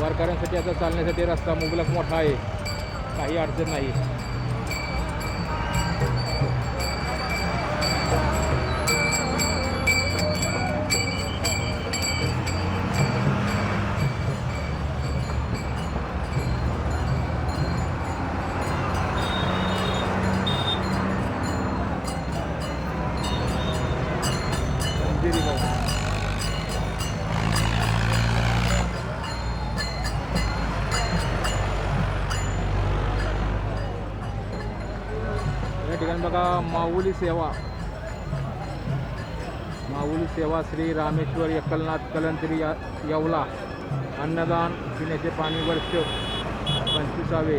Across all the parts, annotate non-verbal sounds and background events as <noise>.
वारकऱ्यांसाठी आता चालण्यासाठी रस्ता मुबलक मोठा आहे. काही अडचण नाही. बघा माऊली सेवा. माऊली सेवा श्री रामेश्वर एकलनाथ कलंत्री या येवला. अन्नदान पिण्याचे पाणी वर्ष. पंचवीसावे.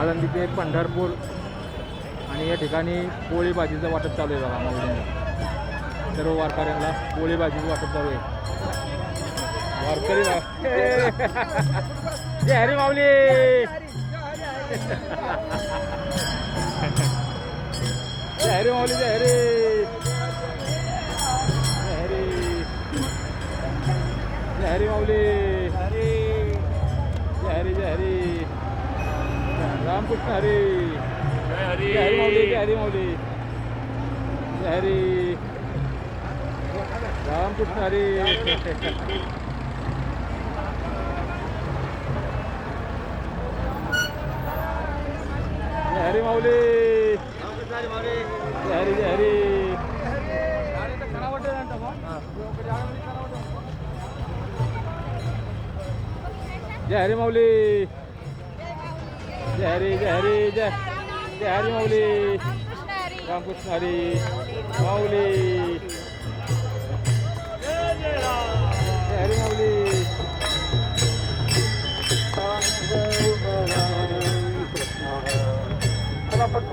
आळंदी ते पंढरपूर. आणि या ठिकाणी पोळी भाजीचं वाटप चालू आहे बघा माऊलींना. सर्व वारकऱ्यांना पोळी भाजीचं वाटप चालू आहे. वारकरी <laughs> हरी माऊली! हरी माऊली जय हरी। जय हरी। जय हरी जय हरी जय हरी। जय हरी। रामकृष्ण हरी। जय हरी माऊली जय हरी माऊली जय हरी। रामकृष्ण हरी। हरी माऊली. जय हरी जय हरी जय हरी माऊली. जय हरी जय हरी जय जय हरी माऊली. रामकृष्ण हरी. माऊली. जय हरी माऊली.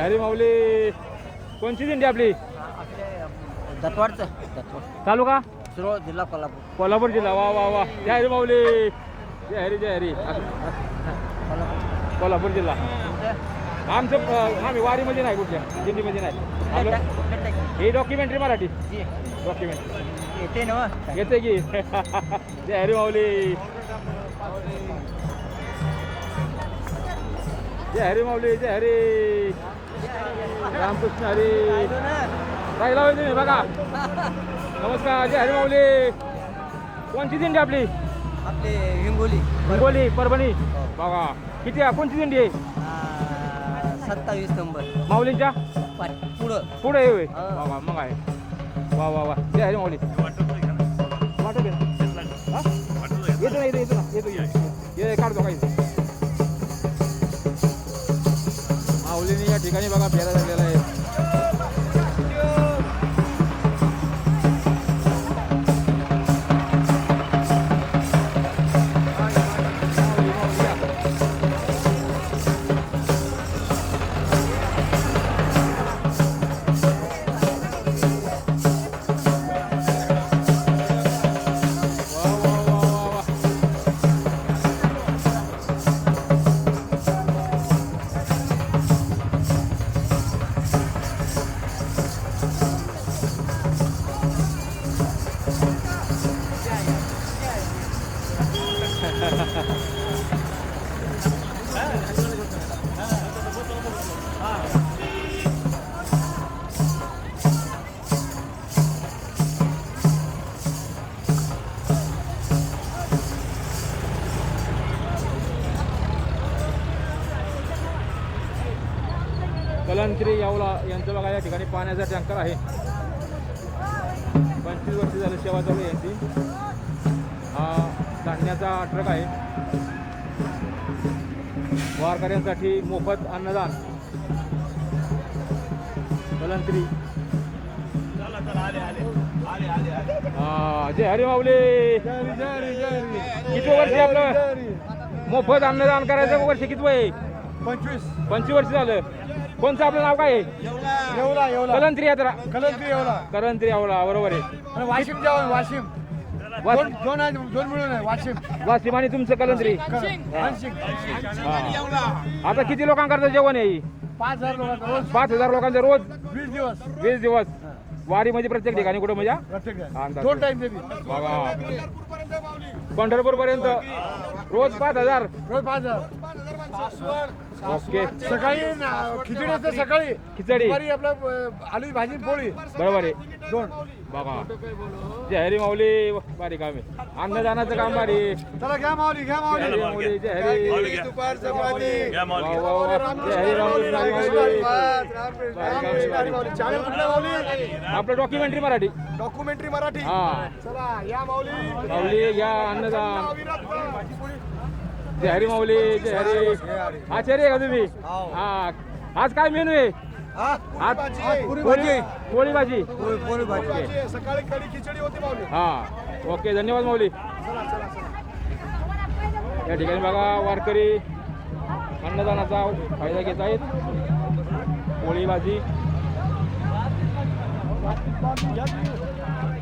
हरी माऊली कोणची दिंडी आपली? दत्वाडचं दत्वाड तालुका? सुरू जिल्हा कोल्हापूर. कोल्हापूर जिल्हा. वा वा वा. जय हरी माऊली. जय हरी जय हरी. कोल्हापूर कोल्हापूर जिल्हा? आमचं अं, आम्ही वारीमध्ये नाही कुठल्या दिंडीमध्ये नाही. आपलं? टा- कुठलं टाक- ही डॉक्युमेंटरी मराठी. जी. डॉक्युमेंट येते ना येते की? जय हरी माऊली. जय हरी माऊली जय हरी. रामकृष्ण हरी. राहिला होय तुम्ही? बघा. नमस्कार जय हरी माऊली. कोणची दिंडी आपली? आपले हिंगोली. हिंगोली परभणी. बघा. किती आहे? कोणची दिंडी आहे? सत्तावीस नंबर. माऊलींच्या? पाच पुढं. पुढे येऊ. हा. बाबा मग आहे. वा वा वा. जय हरी माऊली. वाटत आहे ना? हा? येतो ना येतो येतो ना. येतो येतो. ये काढतो काही माऊलीने या ठिकाणी बघा फेरा झालेला आहे कलंत्री यावला यांचं बघा या ठिकाणी पाण्याचा टँकर आहे. पंचवीस वर्ष झाले सेवा चालू यांची. हा. धान्याचा ट्रक आहे. वारकऱ्यांसाठी मोफत अन्नदान. कलंत्री. जय हरी माऊली. किती वर्ष आपलं? मोफत अन्नदान करायचं वर्ष किती वय? पंचवीस. पंचवीस वर्ष झालं. कोणचं आपलं नाव काय आहे? येवला येवला. कलंत्री यात्रा कलंत्री येवला. कलंत्री यावला बरोबर आहे. वाशिम जेवण वाशिम. दोन दोन आहे दोन मिळून आहे वाशिम. वासिम आणि तुमचं हा. आता किती लोकांकरता जेवण आहे? ही? पाच हजार लोकांचा रोज. पाच हजार लोकांचं रोज? वीस दिवस. वीस दिवस. वारी मध्ये प्रत्येक ठिकाणी कुठं म्हणजे? प्रत्येक हा, अंदाज. दोन टाइम देवी. बघा पंढरपूर पर्यंत रोज पाच हजार. रोज पाच हजार. ओके. सकाळी ना- खिचडी असते सकाळी. खिचडी. दुपारी आपलं अं, आलू भाजी पोळी. बरोबर आहे. दोन. बघा जय हरी माऊली. भारी काम आहे अन्नदानाचं काम भारी. चला घ्या माऊली घ्या माऊली. माऊली जय हरी. दुपारचं पाणी वा, वा, वा. जय हरी रामकृष्ण हरी माऊली. चॅनल कुठला माऊली? आपलं डॉक्युमेंटरी मराठी. डॉक्युमेंटरी मराठी. हा. चला या माऊली. माऊली या अन्नदान. भाजी पोळी. जय हरी माऊली जय हरी. आचार्य आहे का तुम्ही? हा. आज काय मेनू आहे? आज पुरी पोळी भाजी सकाळी खिचडी होती माऊली. हा. ओके धन्यवाद माऊली. या ठिकाणी बघा वारकरी अन्नदानाचा फायदा घेत आहेत. पोळी भाजी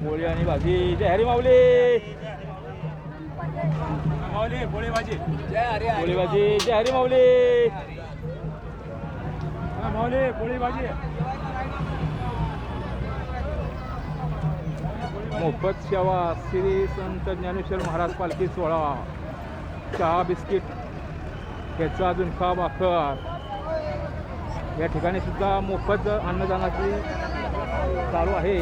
पोळी आणि भाजी. जय हरी माऊली. माऊली पोळी भाजी जय हरी माऊली. माऊली मोफत सेवा श्री संत ज्ञानेश्वर महाराज पालखी सोहळा. चहा बिस्किट ह्याचा झुणका भाकर या ठिकाणी सुद्धा मोफत अन्नदानाची चालू आहे.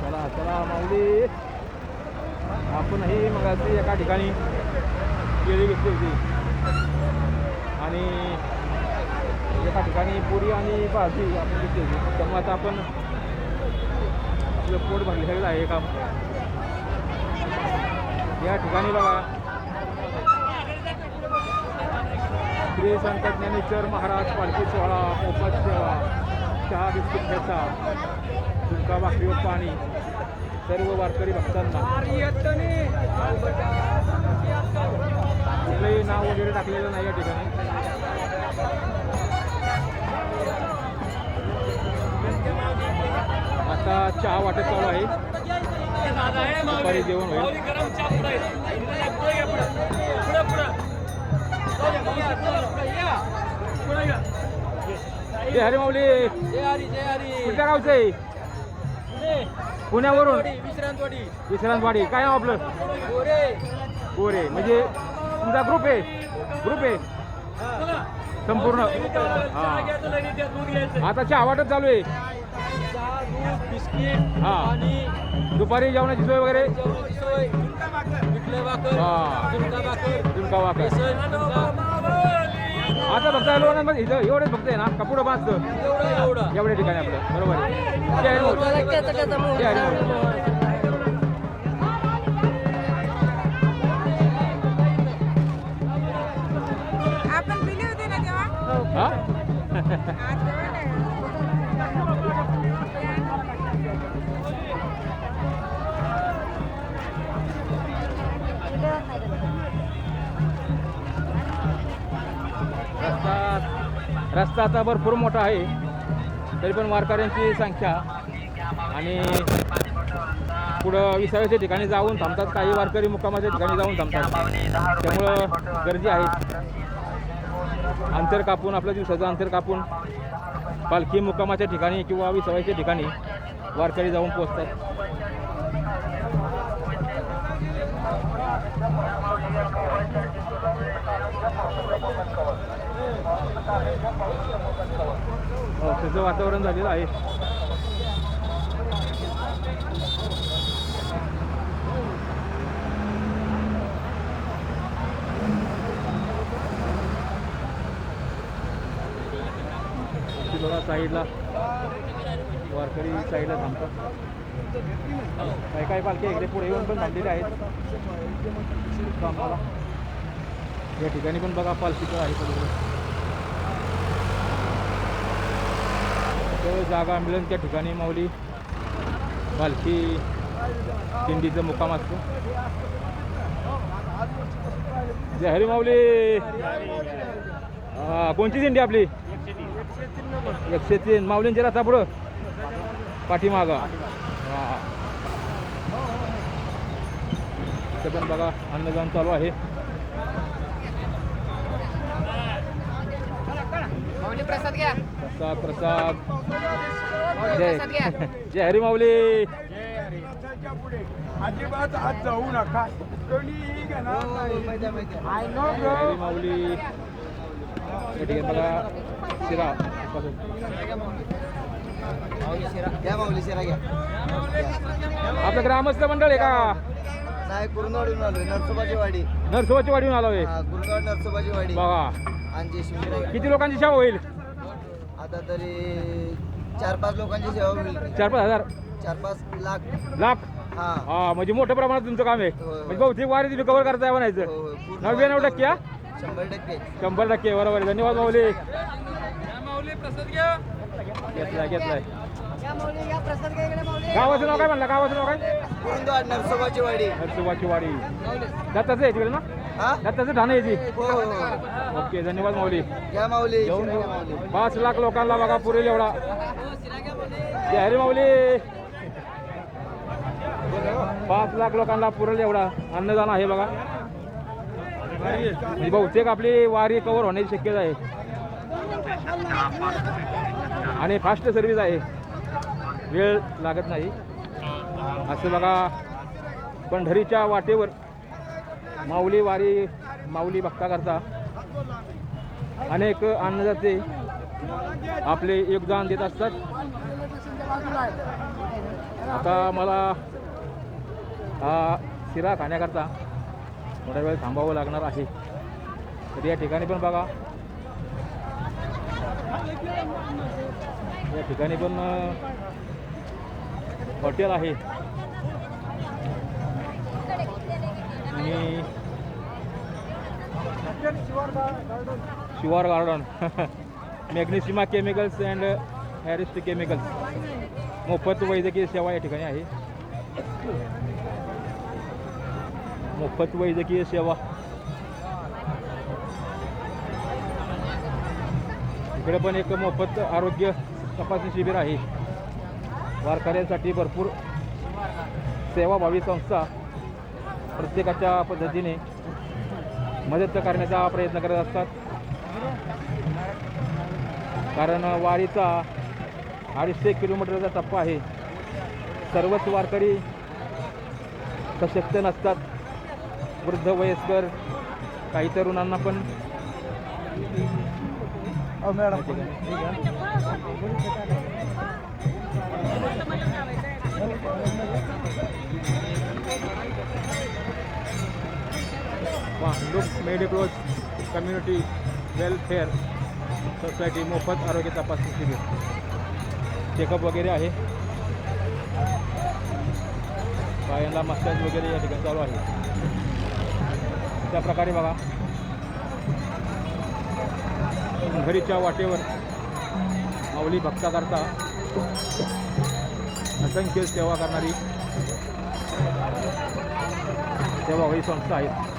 चला चला माऊली. आपणही मगाशी एका ठिकाणी केळी घेतली होती. आणि एका ठिकाणी पुरी आणि भाजी आपण घेतली होती. त्यामुळे आता आपण आपलं पोट भरलेलं आहे काम. या ठिकाणी बघा. श्री संत ज्ञानेश्वर महाराज पालखी सोहळा मोफत सेवा चहा बिस्किट घ्यायचा झुणका भाकरीवर पाणी. सर्व वारकरी भक्तांना. कुठलंही नाव वगैरे टाकलेलं नाही या ठिकाणी. आता चहा वाटत चालू आहे. दुपारी जेवण होईल. हरी माऊली. जय हरी जय हरी. कुठल्या गावचं? आहे पुण्यावरून? विश्रांतवाडी विश्रांतवाडी. काय नाव आपलं? गोरे. गोरे. म्हणजे तुमचा ग्रुप आहे? ग्रुप आहे? संपूर्ण. हा. आता चहा वाटत चालू आहे. बिस्किट हा. दुपारी जेवणाची सोय वगैरे? हा. झुणका भाकर. झुणका वाकर बेसन झुणका. आता फक्त लोणांमध्ये इथं एवढेच फक्त आहे ना कपुडं बांधतं एवढं एवढं एवढ्या ठिकाणी आपलं बरोबर आहे. आपण दिली होती ना तेव्हा? रस्ता आता भरपूर मोठा आहे. तरी पण वारकऱ्यांची संख्या आणि पुढं विसाव्याच्या ठिकाणी जाऊन थांबतात. काही वारकरी मुक्कामाच्या ठिकाणी जाऊन थांबतात. त्यामुळं गर्दी आहे. अंतर कापून आपल्या दिवसाचं अंतर कापून पालखी मुक्कामाच्या ठिकाणी किंवा विसाव्याच्या ठिकाणी वारकरी जाऊन पोचतात हो, पावसाचं वातावरण झालेलं आहे. बघा साईडला वारकरी साईडला थांबतात. काही काही पालखी इकडे पुढे येऊन पण थांबलेले आहेत. कामाला या ठिकाणी पण बघा पालखीचं आहे सगळं तो जागा मिळेल त्या ठिकाणी माऊली. पालखी दिंडीचा मुक्काम असतो. जय हरी माऊली. कोणची दिंडी आपली? एकशे तीन. माऊलींच्या राहता पुढं. पाठीमागा. हा. पण बघा अन्नदान चालू आहे. माऊली प्रसाद घ्या. प्रसाद प्रसाद. जय. प्रसाद घ्या. <laughs> जय हरी माऊली. पुढे अजिबात आत जाऊ नका. कोणीही घेणार नाही. जय हरी माऊली. या ठिकाणी बघा शिरा. घ्या माऊली शिरा घ्या. आपलं ग्रामस्थ मंडळ आहे का? नाही कुरुंदवाडीहून आलोय. नरसोबाची वाडी. नरसोबाची वाडीहून आलो आहे हा नरसोबाची वाडी. बघा. आणि किती लोकांची सेवा होईल? आता तरी चार पाच लोकांची सेवा होईल. चार पाच हजार? चार पाच लाख. लाख? हा. हा म्हणजे मोठ्या प्रमाणात तुमचं काम आहे. होय, होय. म्हणजे बहुतेक वारी तुम्ही कव्हर करताय हो, म्हणायचं हो. पूर्ण नव्याण्णव टक्के हा? शंभर टक्के. शंभर टक्के बरोबर आहे. धन्यवाद माऊली. घेतलाय घेतलाय. गावाचं नाव काय म्हणलं? गावाचं नाव काय? नरसोबाची वाडी नरसोबाची वाडी दत्ताचं आहे तिकडे ना? दत्ताचं ठाणे आहे ती. हो हो हो. ओके धन्यवाद माऊली. घ्या पाच लाख लोकांना बघा पुरेल एवढा. जय हरी माऊली. पाच लाख लोकांना पुरेल एवढा. अन्नदान आहे बघा. बहुतेक आपली वारी कव्हर होण्याची शक्यता आहे. आणि फास्ट सर्व्हिस आहे. वेळ लागत नाही. असं बघा. पंढरीच्या वाटेवर माऊली वारी माऊली भक्ताकरता. अनेक अन्नदाते आपले योगदान देत असतात. आता मला हा शिरा खाण्याकरता थोडा वेळ थांबावं लागणार आहे. तर या ठिकाणी पण बघा. या ठिकाणी पण हॉटेल आहे. आणि शिवार गार्डन. <laughs> मॅग्नेशिमा केमिकल्स अँड हॅरिस्ट केमिकल्स. मोफत वैद्यकीय सेवा या ठिकाणी आहे. मोफत वैद्यकीय सेवा. इकडे पण एक मोफत आरोग्य तपासणी शिबिर आहे. वारकऱ्यांसाठी भरपूर सेवाभावी संस्था प्रत्येकाच्या पद्धतीने मदत करण्याचा प्रयत्न करत असतात. कारण वारीचा अडीचशे किलोमीटरचा टप्पा आहे. सर्वच वारकरी सशक्त नसतात. वृद्ध वयस्कर काही तरुणांना पण. मॅडम भांडूप मेडिक्लोज कम्युनिटी वेलफेअर सोसायटी मोफत आरोग्य तपासणी शिबिर चेकअप वगैरे आहे. पायांना मसाज वगैरे या ठिकाणी चालू आहे. त्या प्रकारे बघा. घरीच्या वाटेवर माऊली भक्ताकरता असंख्य सेवा करणारी सेवा ही संस्था आहेत